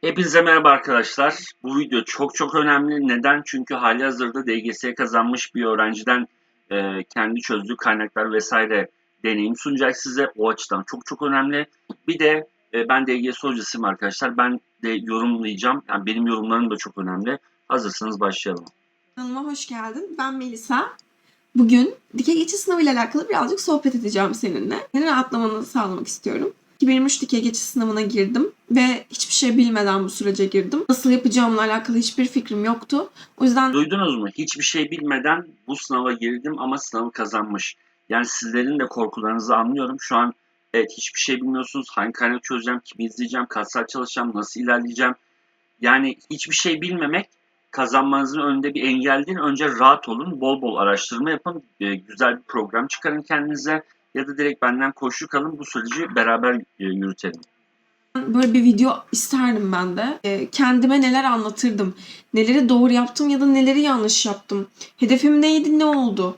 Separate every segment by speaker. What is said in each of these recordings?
Speaker 1: Hepinize merhaba arkadaşlar. Bu video çok çok önemli. Neden? Çünkü hali hazırda DGS kazanmış bir öğrenciden e, kendi çözdüğü kaynaklar vesaire deneyim sunacak size. O açıdan çok çok önemli. Bir de e, ben DGS hocasıyım arkadaşlar. Ben de yorumlayacağım. Yani benim yorumlarım da çok önemli. Hazırsanız başlayalım.
Speaker 2: Kanalıma hoş geldin. Ben Melisa. Bugün dikey geçiş sınavı ile alakalı birazcık sohbet edeceğim seninle. Senin rahatlamanı sağlamak istiyorum. 2023 dikey geçiş sınavına girdim ve hiçbir şey bilmeden bu sürece girdim. Nasıl yapacağımla alakalı hiçbir fikrim yoktu. O yüzden
Speaker 1: Duydunuz mu? Hiçbir şey bilmeden bu sınava girdim ama sınavı kazanmış. Yani sizlerin de korkularınızı anlıyorum. Şu an evet hiçbir şey bilmiyorsunuz. Hangi kaynak çözeceğim, kimi izleyeceğim, kaç çalışacağım, nasıl ilerleyeceğim. Yani hiçbir şey bilmemek kazanmanızın önünde bir engel değil. Önce rahat olun, bol bol araştırma yapın, e, güzel bir program çıkarın kendinize ya da direkt benden koşu kalın bu süreci beraber e, yürütelim.
Speaker 2: böyle bir video isterdim ben de. Ee, kendime neler anlatırdım. Neleri doğru yaptım ya da neleri yanlış yaptım. Hedefim neydi, ne oldu?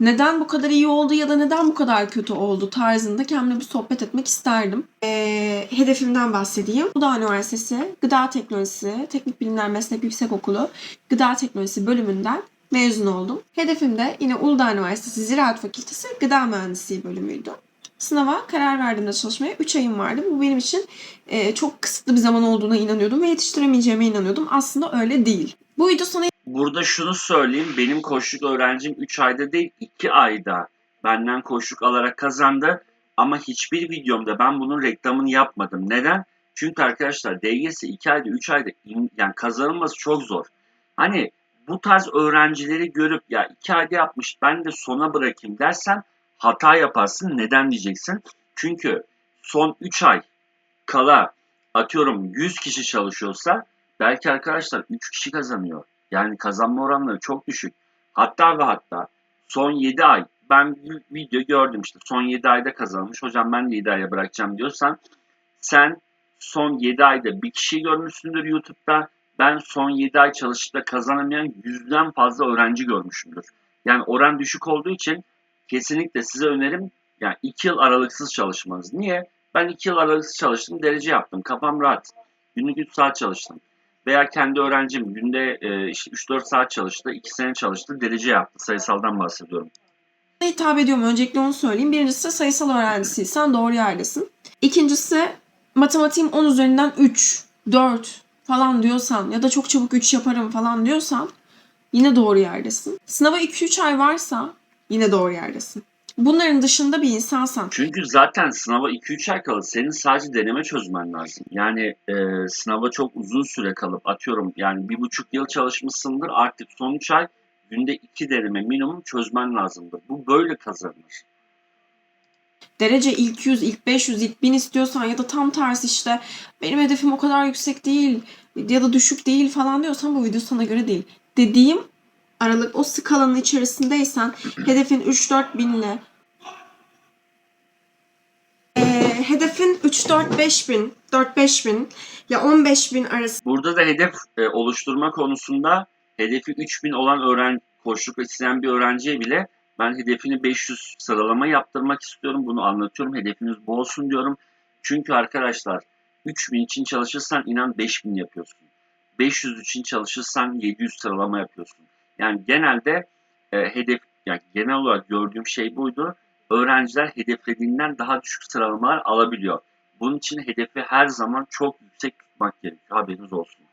Speaker 2: Neden bu kadar iyi oldu ya da neden bu kadar kötü oldu tarzında kendimle bir sohbet etmek isterdim. Ee, hedefimden bahsedeyim. Uludağ Üniversitesi Gıda Teknolojisi Teknik Bilimler Meslek Yüksekokulu Gıda Teknolojisi bölümünden mezun oldum. Hedefim de yine Uludağ Üniversitesi Ziraat Fakültesi Gıda Mühendisliği bölümüydü. Sınava karar verdiğimde çalışmaya 3 ayım vardı. Bu benim için e, çok kısıtlı bir zaman olduğuna inanıyordum ve yetiştiremeyeceğime inanıyordum. Aslında öyle değil. Bu video sana
Speaker 1: Burada şunu söyleyeyim. Benim koçluk öğrencim 3 ayda değil 2 ayda benden koçluk alarak kazandı. Ama hiçbir videomda ben bunun reklamını yapmadım. Neden? Çünkü arkadaşlar DGS 2 ayda 3 ayda yani kazanılması çok zor. Hani bu tarz öğrencileri görüp ya 2 ayda yapmış ben de sona bırakayım dersen hata yaparsın. Neden diyeceksin? Çünkü son 3 ay kala atıyorum 100 kişi çalışıyorsa belki arkadaşlar 3 kişi kazanıyor. Yani kazanma oranları çok düşük. Hatta ve hatta son 7 ay ben bir video gördüm işte son 7 ayda kazanmış. Hocam ben de 7 aya bırakacağım diyorsan sen son 7 ayda bir kişi görmüşsündür YouTube'da. Ben son 7 ay çalışıp da kazanamayan yüzden fazla öğrenci görmüşümdür. Yani oran düşük olduğu için kesinlikle size önerim yani 2 yıl aralıksız çalışmanız. Niye? Ben 2 yıl aralıksız çalıştım, derece yaptım. Kafam rahat. Günlük 3 saat çalıştım veya kendi öğrencim günde e, işte 3-4 saat çalıştı, 2 sene çalıştı, derece yaptı. Sayısaldan bahsediyorum.
Speaker 2: hitap ediyorum. Öncelikle onu söyleyeyim. Birincisi sayısal öğrencisiysen doğru yerdesin. İkincisi matematiğim 10 üzerinden 3, 4 falan diyorsan ya da çok çabuk 3 yaparım falan diyorsan yine doğru yerdesin. Sınava 2-3 ay varsa yine doğru yerdesin. Bunların dışında bir insansan
Speaker 1: Çünkü zaten sınava 2-3 ay kalıp senin sadece deneme çözmen lazım. Yani e, sınava çok uzun süre kalıp atıyorum yani bir buçuk yıl çalışmışsındır artık son 3 ay günde 2 deneme minimum çözmen lazımdır. Bu böyle kazanılır.
Speaker 2: Derece ilk 100, ilk 500, ilk 1000 istiyorsan ya da tam tersi işte benim hedefim o kadar yüksek değil ya da düşük değil falan diyorsan bu video sana göre değil. Dediğim aralık o skalanın içerisindeysen hedefin 3-4 binle hedefin 3-4-5 bin, 4-5 bin ya 15 bin arası
Speaker 1: Burada da hedef e, oluşturma konusunda hedefi 3000 olan öğren koçluk isteyen bir öğrenciye bile ben hedefini 500 sıralama yaptırmak istiyorum. Bunu anlatıyorum. Hedefiniz bu olsun diyorum. Çünkü arkadaşlar 3000 için çalışırsan inan 5000 yapıyorsun. 500 için çalışırsan 700 sıralama yapıyorsun. Yani genelde e, hedef yani genel olarak gördüğüm şey buydu. Öğrenciler hedeflediğinden daha düşük sıralamalar alabiliyor. Bunun için hedefi her zaman çok yüksek tutmak gerekiyor. Haberiniz olsun.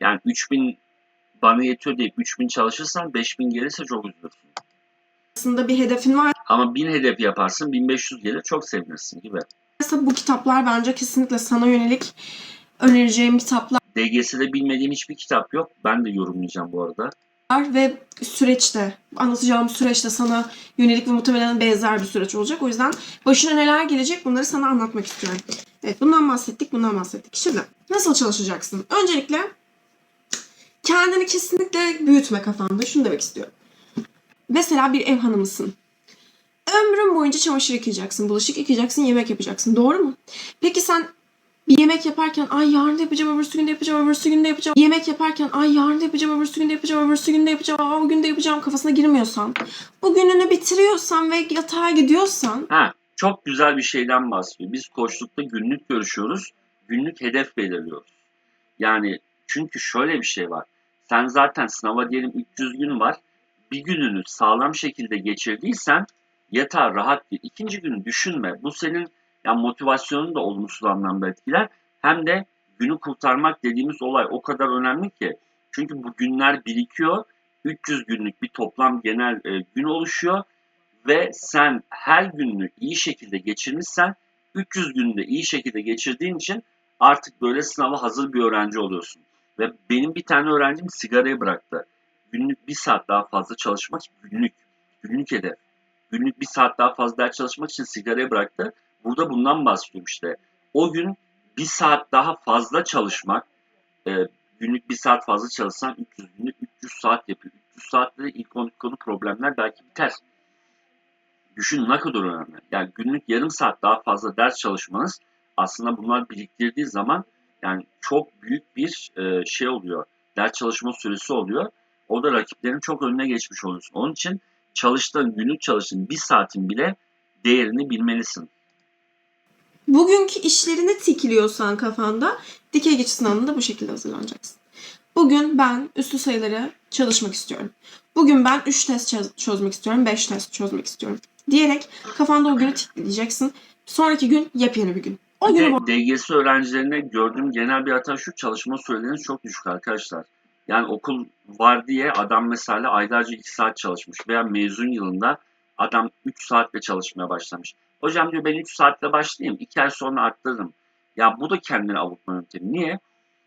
Speaker 1: Yani 3000 bana yetiyor deyip 3000 çalışırsan 5000 gelirse çok üzülürsün.
Speaker 2: Arasında bir hedefin varsa
Speaker 1: Ama 1000 hedef yaparsın 1500 gelir çok sevinirsin gibi.
Speaker 2: bu kitaplar bence kesinlikle sana yönelik önereceğim kitaplar.
Speaker 1: DGS'de bilmediğim hiçbir kitap yok. Ben de yorumlayacağım bu arada.
Speaker 2: var ve süreçte anlatacağım süreçte sana yönelik ve muhtemelen benzer bir süreç olacak. O yüzden başına neler gelecek bunları sana anlatmak istiyorum. Evet bundan bahsettik bundan bahsettik. Şimdi nasıl çalışacaksın? Öncelikle kendini kesinlikle büyütme kafanda. Şunu demek istiyorum. Mesela bir ev hanımısın. Ömrün boyunca çamaşır yıkayacaksın, bulaşık yıkayacaksın, yemek yapacaksın. Doğru mu? Peki sen bir yemek yaparken ay yarın da yapacağım, öbürsü gün de yapacağım, öbürsü gün de yapacağım. Yemek yaparken ay yarın da yapacağım, öbürsü gün de yapacağım, öbürsü gün de yapacağım, aa bugün de yapacağım kafasına girmiyorsan, bu gününü bitiriyorsan ve yatağa gidiyorsan
Speaker 1: Ha, çok güzel bir şeyden bahsediyor. Biz koçlukta günlük görüşüyoruz. Günlük hedef belirliyoruz. Yani çünkü şöyle bir şey var. Sen zaten sınava diyelim 300 gün var. Bir gününü sağlam şekilde geçirdiysen yeter rahat gir. İkinci günü düşünme. Bu senin yani motivasyonunu da olumsuz anlamda etkiler. Hem de günü kurtarmak dediğimiz olay o kadar önemli ki. Çünkü bu günler birikiyor. 300 günlük bir toplam genel e, gün oluşuyor ve sen her gününü iyi şekilde geçirmişsen 300 günü de iyi şekilde geçirdiğin için artık böyle sınava hazır bir öğrenci oluyorsun. Ve benim bir tane öğrencim sigarayı bıraktı. Günlük bir saat daha fazla çalışmak günlük. Günlük hedef. Günlük bir saat daha fazla ders çalışmak için sigarayı bıraktı. Burada bundan bahsediyorum işte. O gün bir saat daha fazla çalışmak, e, günlük bir saat fazla çalışsan 300 günlük 300 saat yapıyor. 300 saatte de ilk 12 konu problemler belki biter. Düşün ne kadar önemli. Yani günlük yarım saat daha fazla ders çalışmanız aslında bunlar biriktirdiği zaman yani çok büyük bir e, şey oluyor. Ders çalışma süresi oluyor. O da rakiplerin çok önüne geçmiş oluyorsun. Onun için çalıştığın, günlük çalıştığın bir saatin bile değerini bilmelisin.
Speaker 2: Bugünkü işlerine tikiliyorsan kafanda dikey geçiş sınavında bu şekilde hazırlanacaksın. Bugün ben üslü sayıları çalışmak istiyorum. Bugün ben 3 test çöz- çözmek istiyorum, 5 test çözmek istiyorum. Diyerek kafanda o günü tikleyeceksin. Sonraki gün yepyeni bir gün. O günü
Speaker 1: DGS öğrencilerine gördüğüm genel bir hata şu çalışma süreleriniz çok düşük arkadaşlar. Yani okul var diye adam mesela aylarca 2 saat çalışmış veya mezun yılında adam 3 saatle çalışmaya başlamış. Hocam diyor ben 3 saatle başlayayım 2 ay sonra arttırırım. Ya bu da kendini avutma yöntemi. Niye?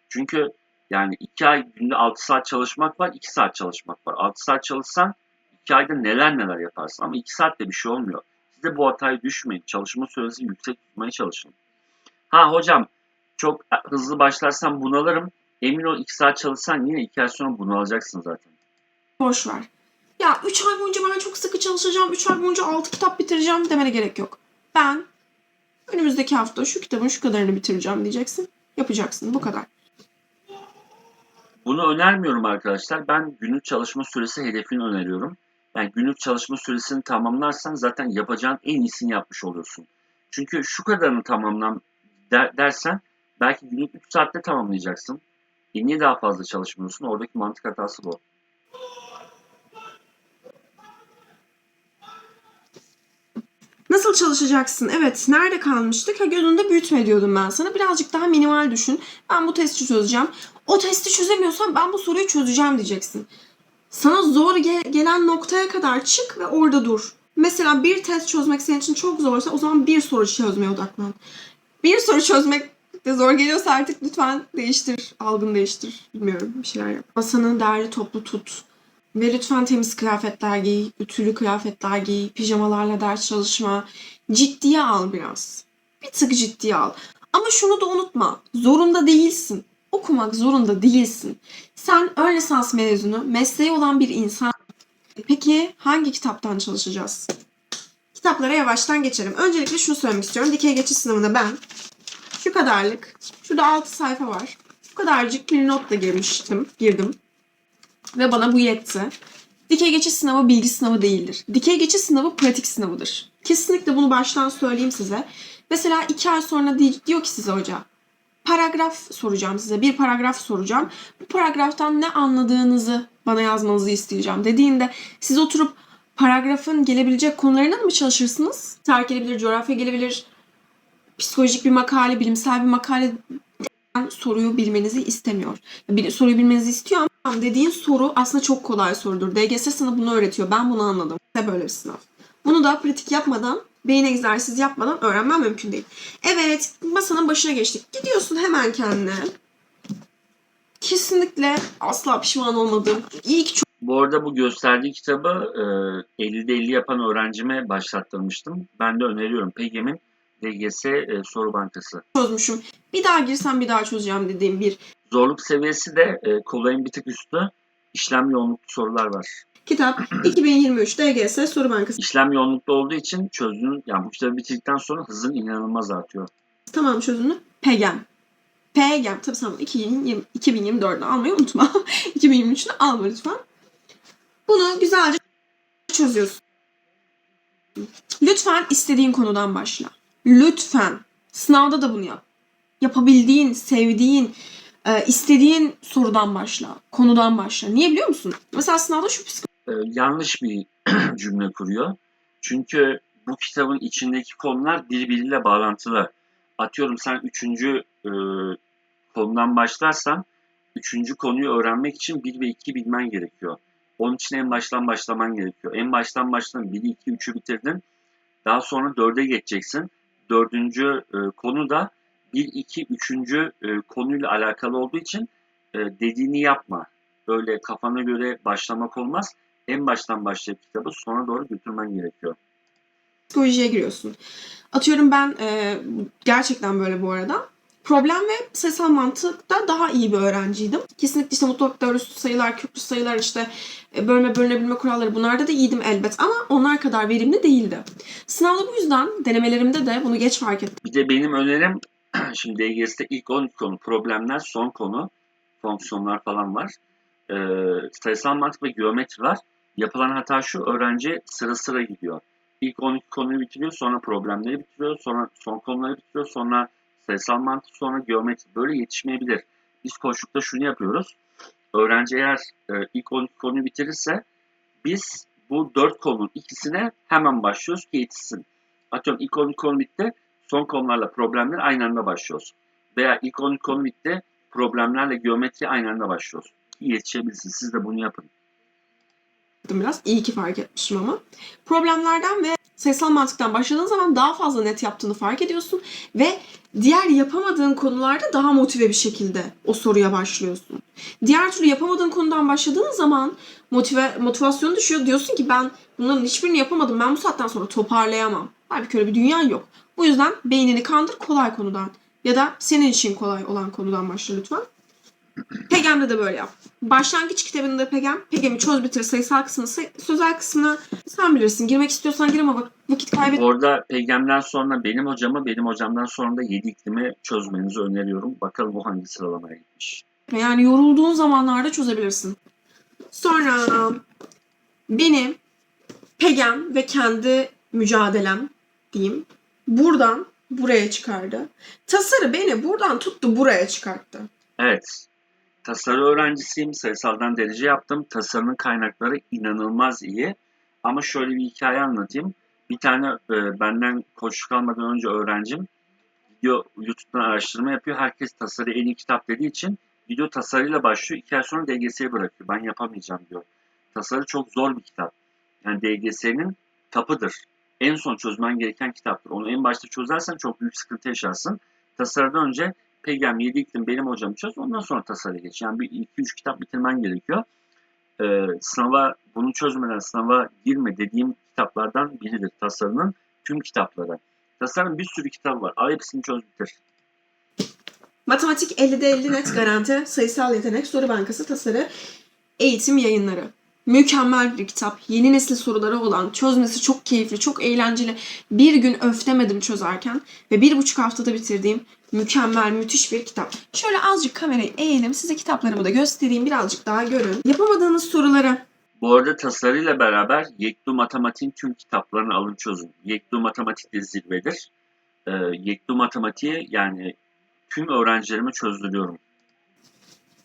Speaker 1: Çünkü yani 2 ay günde 6 saat çalışmak var 2 saat çalışmak var. 6 saat çalışsan 2 ayda neler neler yaparsın ama 2 saatte bir şey olmuyor. Siz de bu hataya düşmeyin. Çalışma sürenizi yüksek tutmaya çalışın. Ha hocam çok hızlı başlarsam bunalırım. Emin ol 2 saat çalışsan yine 2 ay sonra bunalacaksın zaten.
Speaker 2: boş ver. Ya 3 ay boyunca ben çok sıkı çalışacağım, 3 ay boyunca 6 kitap bitireceğim demene gerek yok. Ben önümüzdeki hafta şu kitabın şu kadarını bitireceğim diyeceksin. Yapacaksın. Bu kadar.
Speaker 1: Bunu önermiyorum arkadaşlar. Ben günlük çalışma süresi hedefini öneriyorum. Yani günlük çalışma süresini tamamlarsan zaten yapacağın en iyisini yapmış oluyorsun. Çünkü şu kadarını tamamlan der- dersen belki günlük 3 saatte tamamlayacaksın. Niye daha fazla çalışmıyorsun? Oradaki mantık hatası bu.
Speaker 2: Nasıl çalışacaksın? Evet, nerede kalmıştık? Ha gözünde büyütme diyordum ben sana. Birazcık daha minimal düşün. Ben bu testi çözeceğim. O testi çözemiyorsan ben bu soruyu çözeceğim diyeceksin. Sana zor ge- gelen noktaya kadar çık ve orada dur. Mesela bir test çözmek senin için çok zorsa o zaman bir soru çözmeye odaklan. Bir soru çözmek de zor geliyorsa artık lütfen değiştir. Algını değiştir. Bilmiyorum bir şeyler yap. Masanı derli toplu tut. Ve lütfen temiz kıyafetler giy, ütülü kıyafetler giy, pijamalarla ders çalışma. Ciddiye al biraz. Bir tık ciddiye al. Ama şunu da unutma. Zorunda değilsin. Okumak zorunda değilsin. Sen ön lisans mezunu, mesleği olan bir insan. Peki hangi kitaptan çalışacağız? Kitaplara yavaştan geçelim. Öncelikle şunu söylemek istiyorum. Dikey geçiş sınavında ben şu kadarlık, şurada 6 sayfa var. Bu kadarcık bir notla girmiştim, girdim. Ve bana bu yetti. Dikey geçiş sınavı bilgi sınavı değildir. Dikey geçiş sınavı pratik sınavıdır. Kesinlikle bunu baştan söyleyeyim size. Mesela iki ay sonra di- diyor ki size hoca, paragraf soracağım size. Bir paragraf soracağım. Bu paragraftan ne anladığınızı bana yazmanızı isteyeceğim dediğinde siz oturup paragrafın gelebilecek konularına mı çalışırsınız? Tarih gelebilir, coğrafya gelebilir, psikolojik bir makale, bilimsel bir makale soruyu bilmenizi istemiyor. Bir soruyu bilmenizi istiyor ama dediğin soru aslında çok kolay sorudur. DGS sana bunu öğretiyor. Ben bunu anladım. İşte böyle bir sınav. Bunu da pratik yapmadan, beyin egzersizi yapmadan öğrenmem mümkün değil. Evet, masanın başına geçtik. Gidiyorsun hemen kendine. Kesinlikle asla pişman olmadım. İyi ki çok
Speaker 1: Bu arada bu gösterdiği kitabı e, 50'de 50 yapan öğrencime başlattırmıştım. Ben de öneriyorum. PEGEM'in DGS e, soru bankası.
Speaker 2: çözmüşüm. Bir daha girsem bir daha çözeceğim dediğim bir
Speaker 1: Zorluk seviyesi de e, kolayın bir tık üstü. İşlem yoğunluklu sorular var.
Speaker 2: kitap 2023 DGS Soru Bankası.
Speaker 1: İşlem yoğunluklu olduğu için çözdüğün, yani bu kitabı bitirdikten sonra hızın inanılmaz artıyor.
Speaker 2: Tamam çözümünü. PEGEM. PEGEM. Tabii sen 2020, 2024'ü almayı unutma. 2023'ünü alma lütfen. Bunu güzelce çözüyorsun. Lütfen istediğin konudan başla. Lütfen. Sınavda da bunu yap. Yapabildiğin, sevdiğin, Ee, istediğin sorudan başla, konudan başla. Niye biliyor musun? Mesela sınavda şu psik-
Speaker 1: e, yanlış bir cümle kuruyor. Çünkü bu kitabın içindeki konular birbiriyle bağlantılı. Atıyorum sen üçüncü e, konudan başlarsan üçüncü konuyu öğrenmek için 1 ve 2 bilmen gerekiyor. Onun için en baştan başlaman gerekiyor. En baştan başladın 1, 2, 3'ü bitirdin. Daha sonra 4'e geçeceksin. Dördüncü e, konu da 1, 2, 3. E, konuyla alakalı olduğu için e, dediğini yapma. Öyle kafana göre başlamak olmaz. En baştan başlayıp kitabı sona doğru götürmen gerekiyor.
Speaker 2: psikolojiye giriyorsun. Atıyorum ben e, gerçekten böyle bu arada. Problem ve sayısal mantıkta daha iyi bir öğrenciydim. Kesinlikle işte mutluluklar, üstü sayılar, köklü sayılar, işte e, bölme bölünebilme kuralları bunlarda da iyiydim elbet ama onlar kadar verimli değildi. Sınavda bu yüzden denemelerimde de bunu geç fark ettim.
Speaker 1: Bir de benim önerim şimdi DGS'de ilk 12 konu problemler, son konu fonksiyonlar falan var. Ee, sayısal mantık ve geometri var. Yapılan hata şu öğrenci sıra sıra gidiyor. İlk 12 konuyu bitiriyor, sonra problemleri bitiriyor, sonra son konuları bitiriyor, sonra mantık, sonra geometri. Böyle yetişmeyebilir. Biz koçlukta şunu yapıyoruz. Öğrenci eğer e, ilk 12 konuyu bitirirse biz bu 4 konunun ikisine hemen başlıyoruz ki yetişsin. Atıyorum ilk 12 konu bitti, son konularla problemler aynı anda başlıyoruz. Veya ilk 12 konu bitti, problemlerle geometri aynı anda başlıyoruz. Ki yetişebilsin. Siz de bunu yapın.
Speaker 2: biraz. İyi ki fark etmişim ama. Problemlerden ve sayısal mantıktan başladığın zaman daha fazla net yaptığını fark ediyorsun ve diğer yapamadığın konularda daha motive bir şekilde o soruya başlıyorsun. Diğer türlü yapamadığın konudan başladığın zaman motive, motivasyon düşüyor. Diyorsun ki ben bunların hiçbirini yapamadım. Ben bu saatten sonra toparlayamam. Halbuki öyle bir dünya yok. Bu yüzden beynini kandır kolay konudan. Ya da senin için kolay olan konudan başla lütfen. Pegem'de de böyle yap. Başlangıç kitabında Pegem, Pegem'i çöz bitir sayısal kısmını, sözel kısmına sen bilirsin. Girmek istiyorsan gir ama bak vakit kaybet.
Speaker 1: Orada Pegem'den sonra benim hocamı, benim hocamdan sonra da 7 iklimi çözmenizi öneriyorum. Bakalım o hangi sıralamaya gitmiş.
Speaker 2: Yani yorulduğun zamanlarda çözebilirsin. Sonra beni Pegem ve kendi mücadelem diyeyim buradan buraya çıkardı. Tasarı beni buradan tuttu buraya çıkarttı.
Speaker 1: Evet. Tasarı öğrencisiyim. Sayısaldan derece yaptım. Tasarının kaynakları inanılmaz iyi. Ama şöyle bir hikaye anlatayım. Bir tane e, benden koçluk almadan önce öğrencim video YouTube'dan araştırma yapıyor. Herkes tasarı en iyi kitap dediği için video tasarıyla başlıyor. İki ay sonra DGS'ye bırakıyor. Ben yapamayacağım diyor. Tasarı çok zor bir kitap. Yani DGS'nin tapıdır. En son çözmen gereken kitaptır. Onu en başta çözersen çok büyük sıkıntı yaşarsın. Tasarıdan önce Pegam 7 iklim benim hocam çöz. Ondan sonra tasarıya geç. Yani bir 2-3 kitap bitirmen gerekiyor. Ee, sınava bunu çözmeden sınava girme dediğim kitaplardan biridir tasarının tüm kitapları. Tasarının bir sürü kitap var. Al hepsini çöz bitir.
Speaker 2: Matematik 50'de 50 net garanti, sayısal yetenek, soru bankası, tasarı, eğitim yayınları. Mükemmel bir kitap. Yeni nesil soruları olan, çözmesi çok keyifli, çok eğlenceli. Bir gün öftemedim çözerken ve bir buçuk haftada bitirdiğim mükemmel, müthiş bir kitap. Şöyle azıcık kamerayı eğelim, size kitaplarımı da göstereyim, birazcık daha görün. Yapamadığınız soruları
Speaker 1: Bu arada tasarıyla beraber Yekdu Matematik'in tüm kitaplarını alın çözün. Yekdu Matematik de zirvedir. Ee, Yekdu Matematiği yani tüm öğrencilerime çözdürüyorum.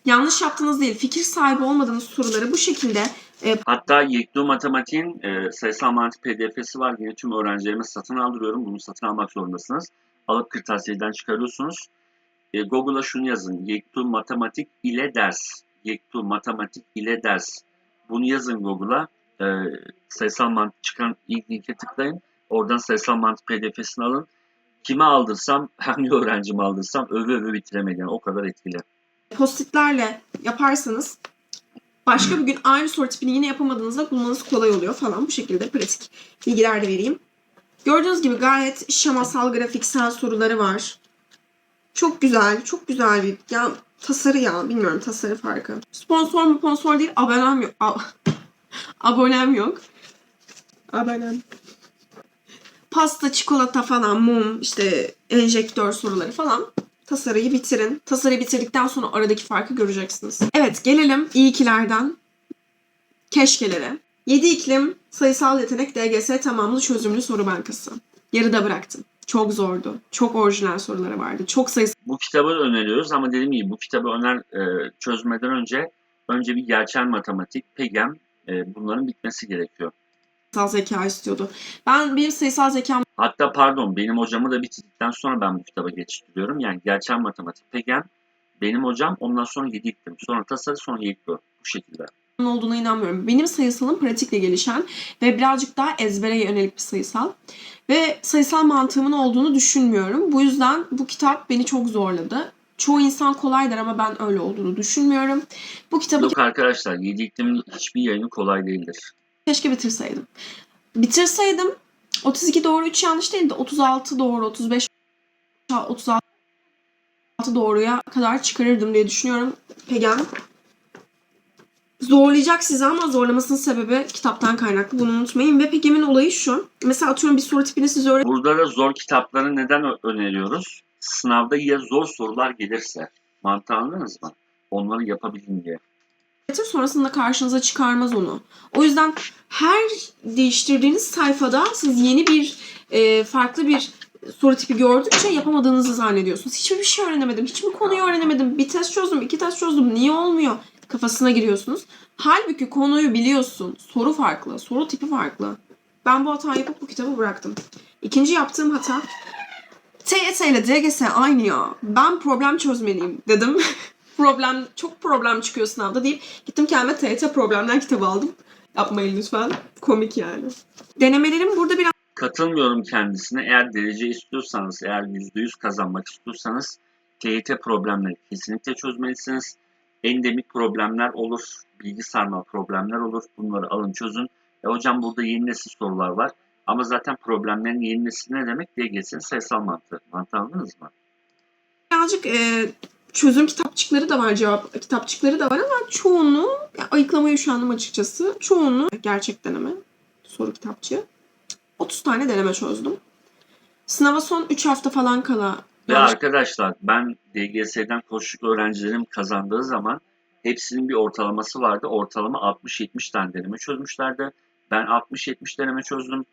Speaker 2: Yanlış yaptığınız değil, fikir sahibi olmadığınız soruları bu şekilde e,
Speaker 1: Hatta Yekdu Matematik'in e, sayısal mantık pdf'si var. Yine tüm öğrencilerime satın aldırıyorum. Bunu satın almak zorundasınız. Alıp kırtasiyeden çıkarıyorsunuz. E, Google'a şunu yazın. Yektu Matematik ile ders. Yektu Matematik ile ders. Bunu yazın Google'a. E, sayısal mantık çıkan ilk linke tıklayın. Oradan sayısal mantık pdf'sini alın. Kime aldırsam, hangi öğrencime aldırsam öve öve bitiremedim. Yani o kadar etkili.
Speaker 2: Postitlerle yaparsanız başka bir gün aynı soru tipini yine yapamadığınızda bulmanız kolay oluyor falan. Bu şekilde pratik bilgiler de vereyim. Gördüğünüz gibi gayet şemasal, grafiksel soruları var. Çok güzel, çok güzel bir ya tasarı ya bilmiyorum tasarı farkı. Sponsor mu sponsor değil abonem yok. Abonem yok. Abonem. Pasta, çikolata falan, mum, işte enjektör soruları falan tasarıyı bitirin. Tasarıyı bitirdikten sonra aradaki farkı göreceksiniz. Evet gelelim iyi ikilerden keşkelere. 7 iklim sayısal yetenek DGS tamamlı çözümlü soru bankası. Yarıda bıraktım. Çok zordu. Çok orijinal soruları vardı. Çok sayısal
Speaker 1: Bu kitabı öneriyoruz ama dediğim gibi bu kitabı öner e, çözmeden önce önce bir gerçel matematik, PEGEM e, bunların bitmesi gerekiyor.
Speaker 2: Zeka istiyordu. Ben benim sayısal zekam
Speaker 1: Hatta pardon benim hocamı da bitirdikten sonra ben bu kitaba geçiştiriyorum. Yani gerçel matematik, PEGEM benim hocam ondan sonra Yediktim. Sonra tasarı sonra Yediklo. Bu şekilde.
Speaker 2: olduğuna inanmıyorum. Benim sayısalım pratikle gelişen ve birazcık daha ezbere yönelik bir sayısal. Ve sayısal mantığımın olduğunu düşünmüyorum. Bu yüzden bu kitap beni çok zorladı. Çoğu insan kolay der ama ben öyle olduğunu düşünmüyorum. Bu kitabı
Speaker 1: Yok arkadaşlar Yediktim'in hiçbir yayını kolay değildir.
Speaker 2: Keşke bitirseydim. Bitirseydim 32 doğru 3 yanlış değil de 36 doğru 35 36 doğruya kadar çıkarırdım diye düşünüyorum. Pegem zorlayacak sizi ama zorlamasının sebebi kitaptan kaynaklı. Bunu unutmayın. Ve Pegem'in olayı şu. Mesela atıyorum bir soru tipini size öğret
Speaker 1: Burada da zor kitapları neden öneriyoruz? Sınavda ya zor sorular gelirse. Mantığı anladınız mı? Onları yapabilin diye.
Speaker 2: Öğretir sonrasında karşınıza çıkarmaz onu. O yüzden her değiştirdiğiniz sayfada siz yeni bir e, farklı bir soru tipi gördükçe yapamadığınızı zannediyorsunuz. Hiçbir şey öğrenemedim. Hiçbir konuyu öğrenemedim. Bir test çözdüm, iki test çözdüm. Niye olmuyor? Kafasına giriyorsunuz. Halbuki konuyu biliyorsun. Soru farklı. Soru tipi farklı. Ben bu hatayı yapıp bu kitabı bıraktım. İkinci yaptığım hata TYT ile DGS aynı ya. Ben problem çözmeliyim dedim. problem çok problem çıkıyor sınavda deyip gittim kendime TYT problemler kitabı aldım. Yapmayın lütfen. Komik yani. Denemelerim burada biraz
Speaker 1: Katılmıyorum kendisine. Eğer derece istiyorsanız, eğer %100 kazanmak istiyorsanız TYT problemleri kesinlikle çözmelisiniz. Endemik problemler olur, bilgi sarma problemler olur. Bunları alın çözün. E hocam burada yeni nesil sorular var. Ama zaten problemlerin yeni nesil ne demek? DGS'nin sayısal mantığı. Mantığı anladınız mı?
Speaker 2: birazcık e, çözüm kitapçıkları da var, cevap kitapçıkları da var ama çoğunu ya, ayıklamayı üşendim açıkçası. Çoğunu gerçek deneme, soru kitapçığı. 30 tane deneme çözdüm. Sınava son 3 hafta falan kala yanlış
Speaker 1: arkadaşlar ben DGS'den koşuk öğrencilerim kazandığı zaman hepsinin bir ortalaması vardı. Ortalama 60-70 tane deneme çözmüşlerdi. Ben 60-70 deneme çözdüm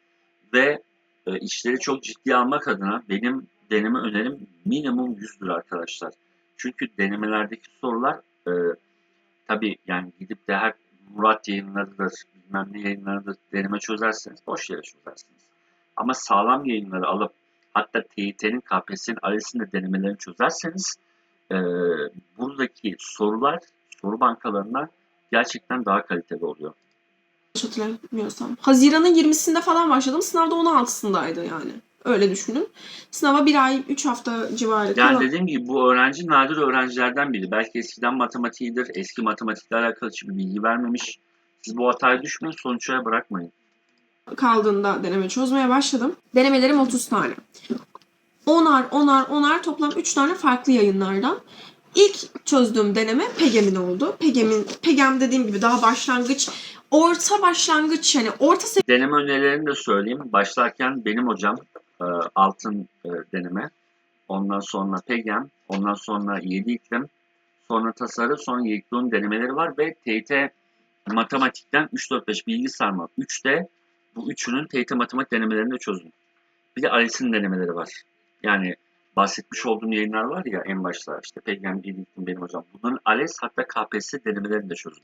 Speaker 1: ve e, işleri çok ciddiye almak adına benim deneme önerim minimum 100'dür arkadaşlar. Çünkü denemelerdeki sorular e, tabii yani gidip de her Murat yayınlarıdır, bilmem ne yayınlarıdır deneme çözerseniz boş yere çözersiniz. Ama sağlam yayınları alıp hatta TYT'nin, KPSS'nin, ALES'in de denemelerini çözerseniz e, buradaki sorular soru bankalarından gerçekten daha kaliteli oluyor.
Speaker 2: hatırlamıyorsam. Haziran'ın 20'sinde falan başladım. Sınavda 16'sındaydı yani. Öyle düşünün. Sınava bir ay, 3 hafta civarı
Speaker 1: Yani dediğim gibi bu öğrenci nadir öğrencilerden biri. Belki eskiden matematiğidir, eski matematikle alakalı hiçbir bilgi vermemiş. Siz bu hataya düşmeyin, sonuçlara bırakmayın.
Speaker 2: kaldığında deneme çözmeye başladım. Denemelerim 30 tane. Onar, onar, onar toplam 3 tane farklı yayınlardan. İlk çözdüğüm deneme Pegem'in oldu. Pegem'in, Pegem dediğim gibi daha başlangıç, orta başlangıç yani orta seviye
Speaker 1: Deneme önerilerini de söyleyeyim. Başlarken benim hocam e, altın e, deneme, ondan sonra PEGEM, ondan sonra 7 iklim, sonra tasarı, sonra Yeklu'nun denemeleri var ve TYT matematikten 3-4-5 bilgi sarma. 3'te bu üçünün TYT matematik denemelerini de çözdüm. Bir de ALES'in denemeleri var. Yani bahsetmiş olduğum yayınlar var ya en başta işte PEGEM, 7 iklim benim hocam. Bunların ALES hatta KPSS denemelerini de çözdüm.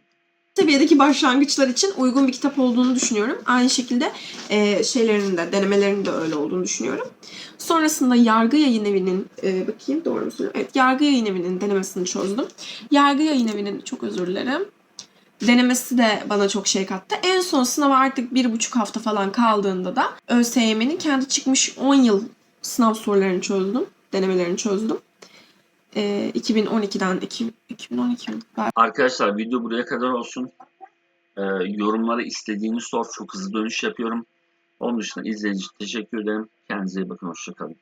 Speaker 2: Seviyedeki başlangıçlar için uygun bir kitap olduğunu düşünüyorum. Aynı şekilde e, şeylerinin de denemelerinin de öyle olduğunu düşünüyorum. Sonrasında Yargı Yayın Evi'nin e, bakayım doğru mu söylüyorum? Evet, Yargı Yayın Evi'nin denemesini çözdüm. Yargı Yayın Evi'nin çok özür dilerim. Denemesi de bana çok şey kattı. En son sınava artık bir buçuk hafta falan kaldığında da ÖSYM'nin kendi çıkmış 10 yıl sınav sorularını çözdüm. Denemelerini çözdüm. E, 2012'den iki- 2012 mi?
Speaker 1: Arkadaşlar video buraya kadar olsun. Ee, yorumlara istediğini sor. Çok hızlı dönüş yapıyorum. Onun dışında için teşekkür ederim. Kendinize iyi bakın. Hoşçakalın.